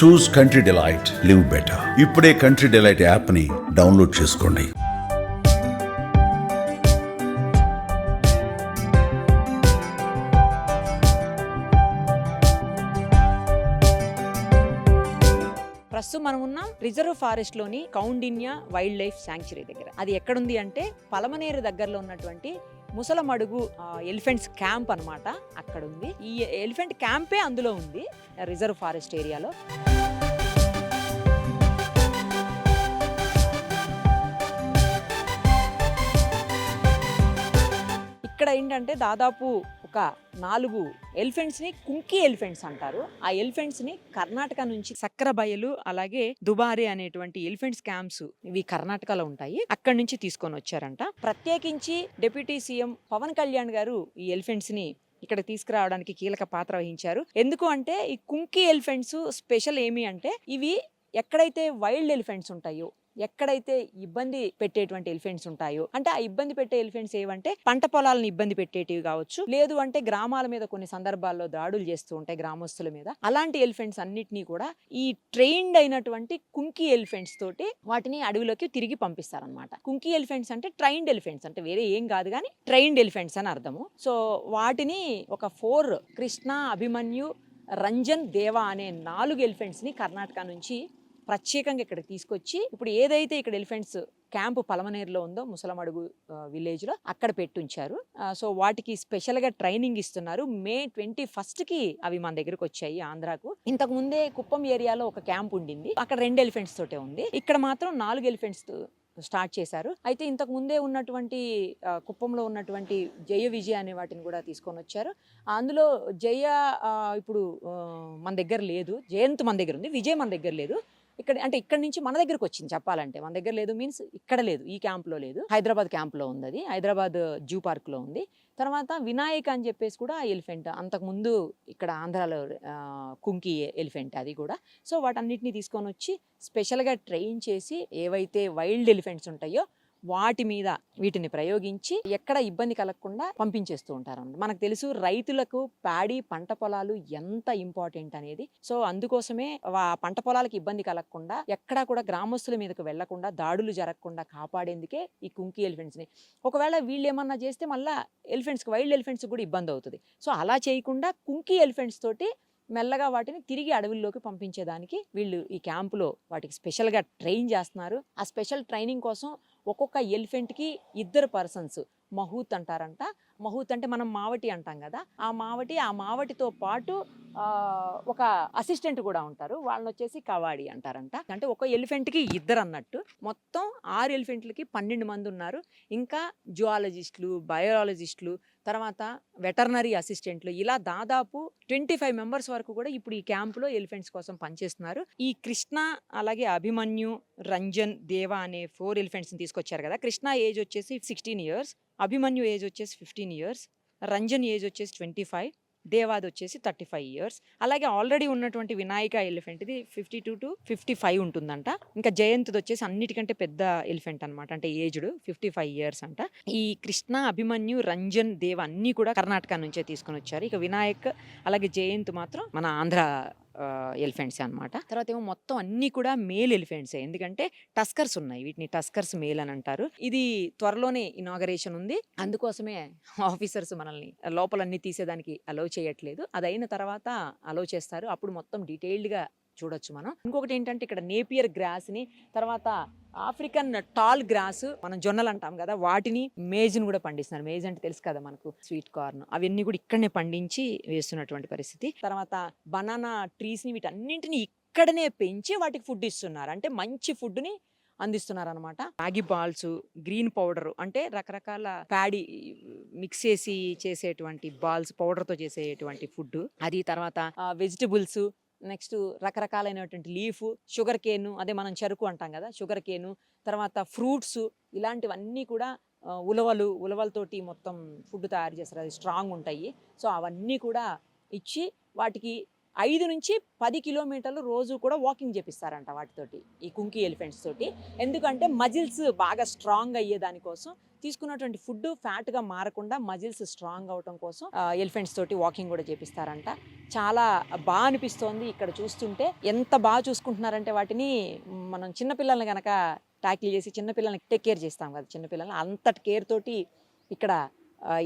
Choose country delight live better ఇప్పుడే country delight యాప్ని download చేసుకోండి. ప్రస్తుతం మనం ఉన్న రిజర్వ్ ఫారెస్ట్లోని కౌండిన్యా వైల్డ్ లైఫ్ శాంక్చురీ దగ్గర. అది ఎక్కడుంది అంటే పలమనేరు దగ్గరలో ఉన్నటువంటి ముసలమడుగు ఎలిఫెంట్స్ క్యాంప్ అన్నమాట అక్కడ ఉంది ఈ ఎలిఫెంట్ క్యాంపే అందులో ఉంది రిజర్వ్ ఫారెస్ట్ ఏరియాలో. ఇక్కడ ఏంటంటే దాదాపు ఒక నాలుగు ఎలిఫెంట్స్ని కుంకి ఎలిఫెంట్స్ అంటారు. ఆ ఎలిఫెంట్స్ని కర్ణాటక నుంచి సక్కర బయలు అలాగే దుబారి అనేటువంటి ఎలిఫెంట్స్ క్యాంప్స్ ఇవి కర్ణాటకలో ఉంటాయి. అక్కడి నుంచి తీసుకొని వచ్చారంట. ప్రత్యేకించి డిప్యూటీ సీఎం పవన్ కళ్యాణ్ గారు ఈ ఎలిఫెంట్స్ని ఇక్కడ తీసుకురావడానికి కీలక పాత్ర వహించారు. ఎందుకు అంటే ఈ కుంకి ఎలిఫెంట్స్ స్పెషల్ ఏమి అంటే ఇవి ఎక్కడైతే వైల్డ్ ఎలిఫెంట్స్ ఉంటాయో ఎక్కడైతే ఇబ్బంది పెట్టేటువంటి ఎలిఫెంట్స్ ఉంటాయో అంటే ఆ ఇబ్బంది పెట్టే ఎలిఫెంట్స్ ఏవంటే పంట పొలాలను ఇబ్బంది పెట్టేటివి కావచ్చు లేదు అంటే గ్రామాల మీద కొన్ని సందర్భాల్లో దాడులు చేస్తూ ఉంటాయి గ్రామస్తుల మీద. అలాంటి ఎలిఫెంట్స్ అన్నిటినీ కూడా ఈ ట్రైన్డ్ అయినటువంటి కుంకి ఎలిఫెంట్స్ తోటి వాటిని అడవిలోకి తిరిగి పంపిస్తారనమాట కుంకి ఎలిఫెంట్స్ అంటే ట్రైన్డ్ ఎలిఫెంట్స్ అంటే వేరే ఏం కాదు కానీ ట్రైన్డ్ ఎలిఫెంట్స్ అని అర్థము. సో వాటిని ఒక ఫోర్ కృష్ణ అభిమన్యు రంజన్ దేవా అనే నాలుగు ఎలిఫెంట్స్ని కర్ణాటక నుంచి ప్రత్యేకంగా ఇక్కడ తీసుకొచ్చి ఇప్పుడు ఏదైతే ఇక్కడ ఎలిఫెంట్స్ క్యాంపు పలమనేరులో ఉందో ముసలమడుగు విలేజ్లో అక్కడ పెట్టుంచారు. సో వాటికి స్పెషల్గా ట్రైనింగ్ ఇస్తున్నారు. మే ట్వంటీ ఫస్ట్కి అవి మన దగ్గరకు వచ్చాయి ఆంధ్రాకు. ఇంతకు ముందే కుప్పం ఏరియాలో ఒక క్యాంప్ ఉండింది. అక్కడ రెండు ఎలిఫెంట్స్ తోటే ఉంది. ఇక్కడ మాత్రం నాలుగు ఎలిఫెంట్స్ స్టార్ట్ చేశారు. అయితే ఇంతకు ముందే ఉన్నటువంటి కుప్పంలో ఉన్నటువంటి జయ విజయ అనే వాటిని కూడా తీసుకొని వచ్చారు. అందులో జయ ఇప్పుడు మన దగ్గర లేదు. జయంత్ మన దగ్గర ఉంది. విజయ్ మన దగ్గర లేదు. ఇక్కడ అంటే ఇక్కడ నుంచి మన దగ్గరకు వచ్చింది చెప్పాలంటే. మన దగ్గర లేదు మీన్స్ ఇక్కడ లేదు ఈ క్యాంప్లో లేదు. హైదరాబాద్ క్యాంప్లో ఉంది అది హైదరాబాద్ జూ పార్క్లో ఉంది. తర్వాత వినాయక్ అని చెప్పేసి కూడా ఎలిఫెంట్ అంతకుముందు ఇక్కడ ఆంధ్రాలో కుంకి ఎలిఫెంట్ అది కూడా. సో వాటన్నిటిని తీసుకొని వచ్చి స్పెషల్గా ట్రైన్ చేసి ఏవైతే వైల్డ్ ఎలిఫెంట్స్ ఉంటాయో వాటి మీద వీటిని ప్రయోగించి ఎక్కడ ఇబ్బంది కలగకుండా పంపించేస్తూ ఉంటారు మనకు తెలుసు రైతులకు పాడి పంట పొలాలు ఎంత ఇంపార్టెంట్ అనేది. సో అందుకోసమే వా- పంట పొలాలకు ఇబ్బంది కలగకుండా ఎక్కడా కూడా గ్రామస్తుల మీదకు వెళ్ళకుండా దాడులు జరగకుండా కాపాడేందుకే ఈ కుంకి ఎలిఫెంట్స్ని ఒకవేళ వీళ్ళు ఏమన్నా చేస్తే మళ్ళీ ఎలిఫెంట్స్కి వైల్డ్ ఎలిఫెంట్స్ కూడా ఇబ్బంది అవుతుంది. సో అలా చేయకుండా కుంకి ఎలిఫెంట్స్ తోటి మెల్లగా వాటిని తిరిగి అడవుల్లోకి పంపించేదానికి వీళ్ళు ఈ క్యాంపులో వాటికి స్పెషల్గా ట్రైన్ చేస్తున్నారు. ఆ స్పెషల్ ట్రైనింగ్ కోసం ఒక్కొక్క ఎలిఫెంట్కి ఇద్దరు పర్సన్స్ మహూత్ అంటారంట మహూత్ అంటే మనం మావటి అంటాం కదా ఆ మావటి ఆ మావటితో పాటు ఒక అసిస్టెంట్ కూడా ఉంటారు. వాళ్ళని వచ్చేసి కవాడి అంటారంట. అంటే ఒక ఎలిఫెంట్కి ఇద్దరు అన్నట్టు మొత్తం ఆరు ఎలిఫెంట్లకి పన్నెండు మంది ఉన్నారు ఇంకా జువాలజిస్టులు బయాలజిస్టులు తర్వాత వెటర్నరీ అసిస్టెంట్లు ఇలా దాదాపు ట్వంటీ ఫైవ్ మెంబర్స్ వరకు కూడా ఇప్పుడు ఈ క్యాంపులో ఎలిఫెంట్స్ కోసం పనిచేస్తున్నారు. ఈ కృష్ణ అలాగే అభిమన్యు రంజన్ దేవా అనే ఫోర్ ఎలిఫెంట్స్ని తీసుకొచ్చారు కదా. కృష్ణ ఏజ్ వచ్చేసి సిక్స్టీన్ ఇయర్స్. అభిమన్యు ఏజ్ వచ్చేసి ఫిఫ్టీన్ ఇయర్స్ రంజన్ ఏజ్ వచ్చేసి ట్వంటీ ఫైవ్ దేవాది వచ్చేసి థర్టీ ఫైవ్ ఇయర్స్. అలాగే ఆల్రెడీ ఉన్నటువంటి వినాయక ఎలిఫెంట్ ఇది fifty two to fifty five ఉంటుందంట. ఇంకా జయంత్ది వచ్చేసి అన్నిటికంటే పెద్ద ఎలిఫెంట్ అనమాట అంటే ఏజ్డ్ ఫిఫ్టీ ఫైవ్ ఇయర్స్ అంట. ఈ కృష్ణ అభిమన్యు రంజన్ దేవ్ అన్నీ కూడా కర్ణాటక నుంచే తీసుకొని వచ్చారు. ఇక వినాయక్ అలాగే జయంత్ మాత్రం మన ఆంధ్ర ఎలిఫెంట్స్ అన్నమాట. తర్వాత ఏమో మొత్తం అన్నీ కూడా మేల్ ఎలిఫెంట్సే. ఎందుకంటే టస్కర్స్ ఉన్నాయి. వీటిని టస్కర్స్ మేల్ అని అంటారు. ఇది త్వరలోనే ఇనాగరేషన్ ఉంది. అందుకోసమే ఆఫీసర్స్ మనల్ని లోపలన్నీ తీసేదానికి అలౌ చేయట్లేదు. అది అయిన తర్వాత అలౌ చేస్తారు. అప్పుడు మొత్తం డీటెయిల్డ్గా చూడొచ్చు మనం. ఇంకొకటి ఏంటంటే ఇక్కడ నేపియర్ గ్రాస్ని తర్వాత ఆఫ్రికన్ టాల్ గ్రాస్ మనం జొన్నలు అంటాం కదా వాటిని మేజ్ని కూడా పండిస్తున్నారు. మేజ్ అంటే తెలుసు కదా మనకు స్వీట్ కార్న్. అవన్నీ కూడా ఇక్కడనే పండించి వేస్తున్నటువంటి పరిస్థితి. తర్వాత బనానా ట్రీస్ని వీటన్నింటిని ఇక్కడనే పెంచి వాటికి ఫుడ్ ఇస్తున్నారు. అంటే మంచి ఫుడ్ని అందిస్తున్నారు అనమాట మ్యాగీ బాల్స్ గ్రీన్ పౌడర్ అంటే రకరకాల ప్యాడీ మిక్స్ చేసి చేసేటువంటి బాల్స్ పౌడర్తో చేసేటువంటి ఫుడ్. అది తర్వాత వెజిటబుల్స్ నెక్స్ట్ రకరకాలైనటువంటి లీఫ్ షుగర్ కేను అదే మనం చెరుకు అంటాం కదా షుగర్ కేను తర్వాత ఫ్రూట్స్ ఇలాంటివన్నీ కూడా ఉలవలు ఉలవలతోటి మొత్తం ఫుడ్ తయారు చేస్తారు. అది స్ట్రాంగ్ ఉంటాయి సో అవన్నీ కూడా ఇచ్చి వాటికి ఐదు నుంచి పది కిలోమీటర్లు రోజు కూడా వాకింగ్ చేపిస్తారంట వాటితోటి ఈ కుంకి ఎలిఫెంట్స్ తోటి. ఎందుకంటే మజిల్స్ బాగా స్ట్రాంగ్ అయ్యే దానికోసం తీసుకున్నటువంటి ఫుడ్ ఫ్యాట్గా మారకుండా మజిల్స్ స్ట్రాంగ్ అవటం కోసం ఎలిఫెంట్స్ తోటి వాకింగ్ కూడా చేపిస్తారంట. చాలా బాగా అనిపిస్తోంది ఇక్కడ చూస్తుంటే. ఎంత బాగా చూసుకుంటున్నారంటే వాటిని మనం చిన్నపిల్లల్ని కనుక ట్యాకిల్ చేసి చిన్నపిల్లల్ని టేక్ కేర్ చేస్తాం కదా చిన్నపిల్లల్ని అంతటి కేర్ తోటి ఇక్కడ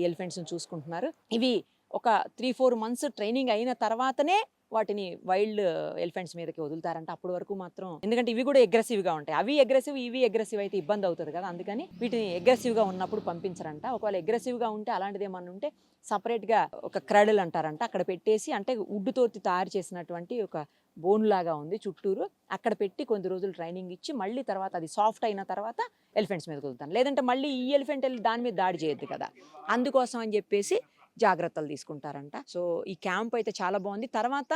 ఎలిఫెంట్స్ని చూసుకుంటున్నారు. ఇవి ఒక త్రీ ఫోర్ మంత్స్ ట్రైనింగ్ అయిన తర్వాతనే వాటిని వైల్డ్ ఎలిఫెంట్స్ మీదకి వదులుతారంట. అప్పటి వరకు మాత్రం ఎందుకంటే ఇవి కూడా అగ్రెసివ్గా ఉంటాయి. అవి అగ్రెసివ్ ఇవి అగ్రెసివ్ అయితే ఇబ్బంది అవుతుంది కదా. అందుకని వీటిని అగ్రెసివ్గా ఉన్నప్పుడు పంపించరంట. ఒకవేళ అగ్రెసివ్గా ఉంటే అలాంటిది ఏమన్నా ఉంటే సపరేట్గా ఒక క్రడల్ అంటారంట. అక్కడ పెట్టేసి అంటే ఉడ్డుతోటి తయారు చేసినటువంటి ఒక బోన్ లాగా ఉంది చుట్టూరు. అక్కడ పెట్టి కొన్ని రోజులు ట్రైనింగ్ ఇచ్చి మళ్ళీ తర్వాత అది సాఫ్ట్ అయిన తర్వాత ఎలిఫెంట్స్ మీద కుదుతాను లేదంటే మళ్ళీ ఈ ఎలిఫెంట్ వెళ్ళి దాని మీద దాడి చేయొద్దు కదా. అందుకోసం అని చెప్పేసి జాగ్రత్తలు తీసుకుంటారంట. సో ఈ క్యాంప్ అయితే చాలా బాగుంది. తర్వాత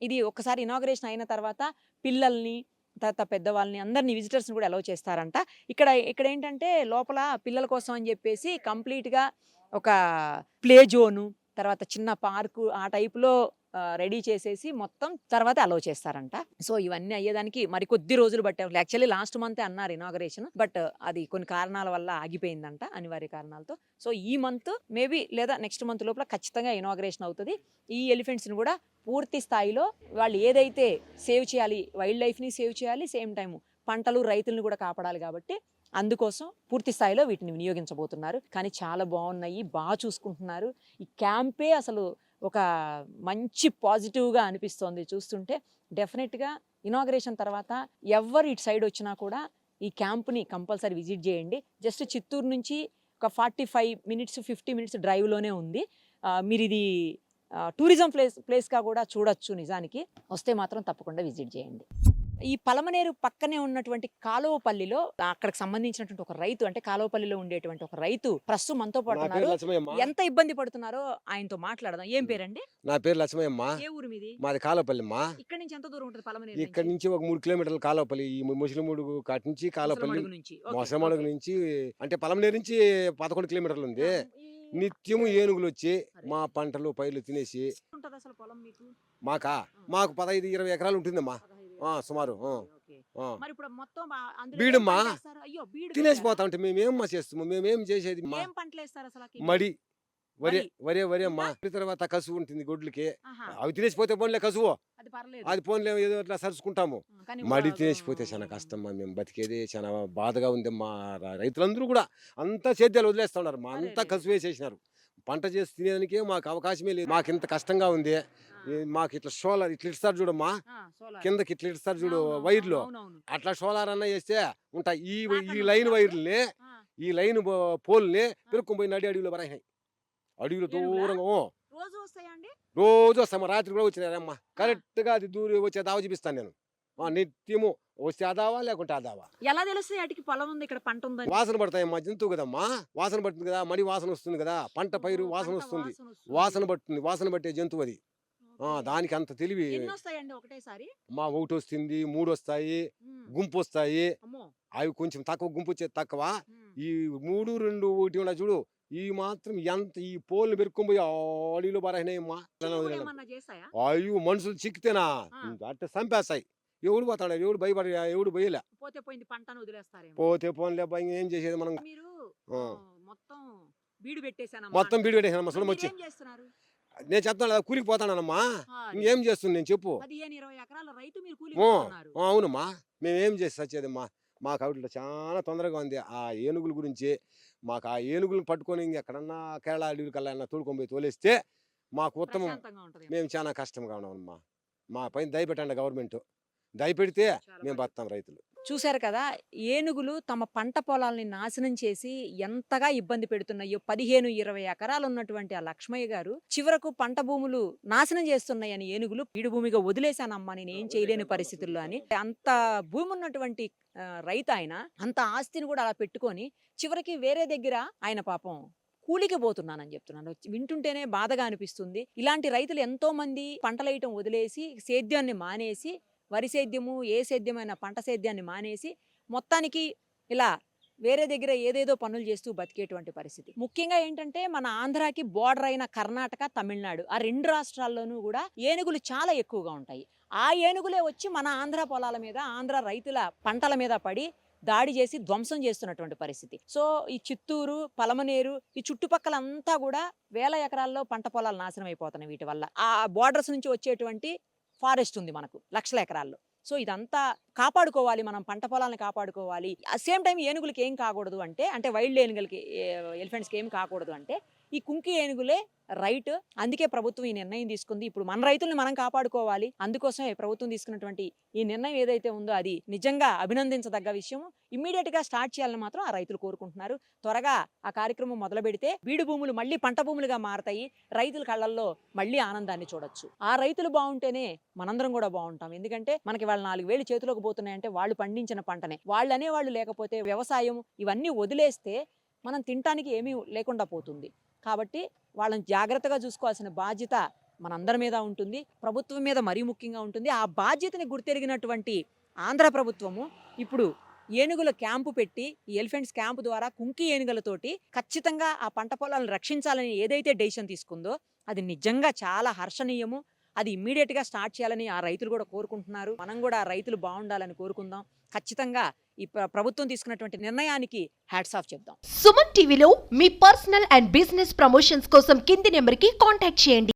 ఇది ఒకసారి ఇనాగ్రేషన్ అయిన తర్వాత పిల్లల్ని తర్వాత పెద్దవాళ్ళని అందరినీ విజిటర్స్ని కూడా అలౌ చేస్తారంట. ఇక్కడ ఇక్కడ ఏంటంటే లోపల పిల్లల కోసం అని చెప్పేసి కంప్లీట్గా ఒక ప్లే జోను తర్వాత చిన్న పార్కు ఆ టైపులో రెడీ చేసేసి మొత్తం తర్వాత అలౌ చేస్తారంట. సో ఇవన్నీ అయ్యేదానికి మరి కొద్ది రోజులు పట్టారు యాక్చువల్లీ లాస్ట్ మంత్ అన్నారు ఇనాగరేషన్ బట్ అది కొన్ని కారణాల వల్ల ఆగిపోయిందంట అనివార్య కారణాలతో. సో ఈ మంత్ మేబీ లేదా నెక్స్ట్ మంత్ లోపల ఖచ్చితంగా ఇనాగరేషన్ అవుతుంది. ఈ ఎలిఫెంట్స్ని కూడా పూర్తి స్థాయిలో వాళ్ళు ఏదైతే సేవ్ చేయాలి వైల్డ్ లైఫ్ని సేవ్ చేయాలి సేమ్ టైం పంటలు రైతులను కూడా కాపాడాలి కాబట్టి అందుకోసం పూర్తి స్థాయిలో వీటిని వినియోగించబోతున్నారు. కానీ చాలా బాగున్నాయి బాగా చూసుకుంటున్నారు. ఈ క్యాంపే అసలు ఒక మంచి పాజిటివ్గా అనిపిస్తోంది. చూస్తుంటే డెఫినెట్గా ఇనాగ్రేషన్ తర్వాత ఎవరు ఇటు సైడ్ వచ్చినా కూడా ఈ క్యాంప్ని కంపల్సరీ విజిట్ చేయండి. జస్ట్ చిత్తూరు నుంచి ఒక forty five minutes fifty minutes డ్రైవ్లోనే ఉంది. మీరు ఇది టూరిజం ప్లేస్ ప్లేస్గా కూడా చూడొచ్చు నిజానికి. వస్తే మాత్రం తప్పకుండా విజిట్ చేయండి. ఈ పలమనేరు పక్కనే ఉన్నటువంటి కాలువపల్లిలో అక్కడికి సంబంధించినటువంటి ఒక రైతు అంటే కాలువపల్లిలో ఉండేటువంటి ఒక రైతు ప్రస్తుతం మనతో లక్ష్మయ్యమ్మ. ఎంత ఇబ్బంది పడుతున్నారో ఆయనతో మాట్లాడదాం. ఏం పేరండి? నా పేరు లక్ష్మయ్యమ్మ. ఏ ఊరు మీది? మాది కాలపల్లి అమ్మా ఇక్కడ నుంచి ఎంత దూరం ఉంటుంది పలమనేరు ఇక్కడ నుంచి ఒక మూడు కిలోమీటర్ల కాలపల్లి ఈ ముసలిమూడు కాటి నుంచి కాలపల్లి ముసలమడుగు నుంచి. అంటే పలమనేరు నుంచి పదకొండు కిలోమీటర్లు ఉంది. నిత్యము ఏనుగులు వచ్చి మా పంటలు పైర్లు తినేసి మీకు? మాకా? పదహైదు ఇరవై ఎకరాలు ఉంటుందమ్మా. సుమారు. మరి ఇప్పుడు మొత్తం బీడుమ్మా. పంట వేస్తారు? అయ్యో బీడు తినేసి వేస్తారా? పోతా ఉంటే మేమేం మా చేస్తాము మేమేం చేసేది మా ఏం పంటలు వేస్తారు అసలు ఆ మడి. వరే మడి. వరే వరే అమ్మా తర్వాత కసువు ఉంటుంది గొడ్లకి. ఆహా, అవి తినేసిపోతే పోన్లే కసువు. అది పర్లేదు. అది పోన్లే ఏదో అట్లా సరుచుకుంటాము. కానీ మడి ఇప్పుడు- తినేసిపోతే చాలా కష్టం మా మేము బతికేది చాలా బాధగా ఉంది మా ర- రైతులందరూ కూడా. అంతా సేద్యాలు వదిలేస్తున్నారు. మా అంతా అరెరే. కసు వేసేసినారు. పంట చేసి తినేదానికే మాకు అవకాశమే లేదు. మాకు ఇంత కష్టంగా ఉంది. మాకు ఇట్లా సోలార్ ఇట్లా ఇస్తారు చూడమ్మా. కిందకి ఇట్లా ఇస్తారు చూడు వైర్లు. అట్లా సోలార్ అన్న వేస్తే ఉంటాయి. ఈ ఈ లైన్. వైర్లని ఈ లైన్ పోల్ని పెరుక్కొని పోయి నడి అడవిలో పరాయినాయి అడవిలో? దూరంగా రోజు వస్తాము రాత్రి కూడా వచ్చినారమ్మా కరెక్ట్గా అది దూరి వచ్చే దావ చూపిస్తాను నేను. ఆ, నిత్యము వస్తే అదావా లేకుంటే అదావా ఎలా తెలుస్తాయి వాటికి పొలం ఉంది ఇక్కడ పంట ఉందని. వాసన పడతాయమ్మా జంతువు కదమ్మా. వాసన పడుతుంది కదా మడి వాసన వస్తుంది కదా. పంట పైరు వాసన వస్తుంది. వాసన పడుతుంది. వాసన పట్టే జంతువు అది. దానికి అంత తెలివి. మా ఒకటి వస్తుంది మూడు వస్తాయి గుంపు వస్తాయి అవి కొంచెం తక్కువ గుంపు వచ్చేది తక్కువ. ఈ మూడు రెండు ఒకటి ఉన్న చూడు. ఈ మాత్రం ఎంత ఈ పోల్ని పెరుక్కొని పోయి అడవిలో బారాయినాయమ్మా చిక్కుడు ఏమన్నా చేస్తాయా అయ్యో మనుషులు చిక్కితేనా. అట్ట చంపేస్తాయి. ఎవడు పోతాడు? ఎవడు భయపడి ఎవడు పోయలే? పోతే పోయింది పంటను వదిలేస్తారేమో. పోతే పోన్లే భయం ఏం చేసేది మనం? మొత్తం బీడు పెట్టేశాను మొత్తం బీడు పెట్టేసాను వచ్చి నేను చెప్తాను కదా కూలికి పోతానమ్మా ఇంకేం చేస్తుంది? నేను చెప్పు. అవునమ్మా. మేమేం చేసి సచ్చేదమ్మా? మాకు ఆవిడలో చాలా తొందరగా ఉంది. ఆ ఏనుగుల గురించి మాకు ఆ ఏనుగులను పట్టుకొని ఎక్కడన్నా కేరళ అడవికి కల్లా తోడుకొని పోయి తోలేస్తే మాకు ఉత్తమం. మేము చాలా కష్టంగా ఉన్నామమ్మా. మా పైన దయపెట్టండి గవర్నమెంట్. దయపెడితే మేము. బతాం రైతులు. చూశారు కదా! ఏనుగులు తమ పంట పొలాల్ని నాశనం చేసి ఎంతగా ఇబ్బంది పెడుతున్నాయో! పదిహేను ఇరవై ఎకరాలు ఉన్నటువంటి ఆ లక్ష్మయ్య గారు చివరకు పంట భూములు నాశనం చేస్తున్నాయని ఏనుగులు పీడు భూమిగా వదిలేశానమ్మా నేను ఏం చేయలేని పరిస్థితుల్లో అని అంత భూమి ఉన్నటువంటి రైతు ఆయన అంత ఆస్తిని కూడా అలా పెట్టుకొని చివరికి వేరే దగ్గర ఆయన పాపం కూలికి పోతున్నానని చెప్తున్నాను వింటుంటేనే బాధగా అనిపిస్తుంది. ఇలాంటి రైతులు ఎంతో మంది పంటలేయటం వదిలేసి సేద్యాన్ని మానేసి వరి సేద్యము ఏ సేద్యమైన పంట సేద్యాన్ని మానేసి మొత్తానికి ఇలా వేరే దగ్గర ఏదేదో పనులు చేస్తూ బతికేటువంటి పరిస్థితి. ముఖ్యంగా ఏంటంటే మన ఆంధ్రాకి బోర్డర్ అయిన కర్ణాటక తమిళనాడు ఆ రెండు రాష్ట్రాల్లోనూ కూడా ఏనుగులు చాలా ఎక్కువగా ఉంటాయి. ఆ ఏనుగులే వచ్చి మన ఆంధ్ర పొలాల మీద ఆంధ్ర రైతుల పంటల మీద పడి దాడి చేసి ధ్వంసం చేస్తున్నటువంటి పరిస్థితి. సో ఈ చిత్తూరు పలమనేరు ఈ చుట్టుపక్కల అంతా కూడా వేల ఎకరాల్లో పంట పొలాలు నాశనం అయిపోతున్నాయి వీటి వల్ల. ఆ బోర్డర్స్ నుంచి వచ్చేటువంటి ఫారెస్ట్ ఉంది మనకు లక్షల ఎకరాల్లో. సో ఇదంతా కాపాడుకోవాలి మనం పంట పొలాలను కాపాడుకోవాలి. సేమ్ టైం ఏనుగులకి ఏం కాకూడదు అంటే అంటే వైల్డ్ ఏనుగులకి ఎలిఫెంట్స్కి ఏం కాకూడదు అంటే ఈ కుంకి ఏనుగులే రైట్. అందుకే ప్రభుత్వం ఈ నిర్ణయం తీసుకుంది. ఇప్పుడు మన రైతుల్ని మనం కాపాడుకోవాలి. అందుకోసమే ప్రభుత్వం తీసుకున్నటువంటి ఈ నిర్ణయం ఏదైతే ఉందో అది నిజంగా అభినందించదగ్గ విషయం ఇమ్మీడియట్గా స్టార్ట్ చేయాలని మాత్రం ఆ రైతులు కోరుకుంటున్నారు. త్వరగా ఆ కార్యక్రమం మొదలు పెడితే బీడు భూములు మళ్ళీ పంట భూములుగా మారతాయి. రైతుల కళ్ళల్లో మళ్ళీ ఆనందాన్ని చూడొచ్చు. ఆ రైతులు బాగుంటేనే మనందరం కూడా బాగుంటాం. ఎందుకంటే మనకి వాళ్ళ నాలుగు వేలు చేతిలోకి పోతున్నాయంటే వాళ్ళు పండించిన పంటనే. వాళ్ళు అనేవాళ్ళు లేకపోతే వ్యవసాయం ఇవన్నీ వదిలేస్తే మనం తినటానికి ఏమీ లేకుండా పోతుంది. కాబట్టి వాళ్ళని జాగ్రత్తగా చూసుకోవాల్సిన బాధ్యత మనందరి మీద ఉంటుంది. ప్రభుత్వం మీద మరీ ముఖ్యంగా ఉంటుంది. ఆ బాధ్యతని గుర్తెరిగినటువంటి ఆంధ్ర ప్రభుత్వము ఇప్పుడు ఏనుగుల క్యాంపు పెట్టి ఈ ఎలిఫెంట్స్ క్యాంపు ద్వారా కుంకి ఏనుగులతోటి ఖచ్చితంగా ఆ పంట పొలాలను రక్షించాలని ఏదైతే డెసిషన్ తీసుకుందో అది నిజంగా చాలా హర్షణీయము. అది ఇమ్మీడియట్గా స్టార్ట్ చేయాలని ఆ రైతులు కూడా కోరుకుంటున్నారు. మనం కూడా ఆ రైతులు బాగుండాలని కోరుకుందాం. ఖచ్చితంగా ఈ ప్రభుత్వం తీసుకున్నటువంటి నిర్ణయానికి హ్యాట్స్ ఆఫ్ చెప్దాం. సుమన్ టీవీలో మీ పర్సనల్ అండ్ బిజినెస్ ప్రమోషన్స్ కోసం కింది నెంబర్కి కాంటాక్ట్ చేయండి.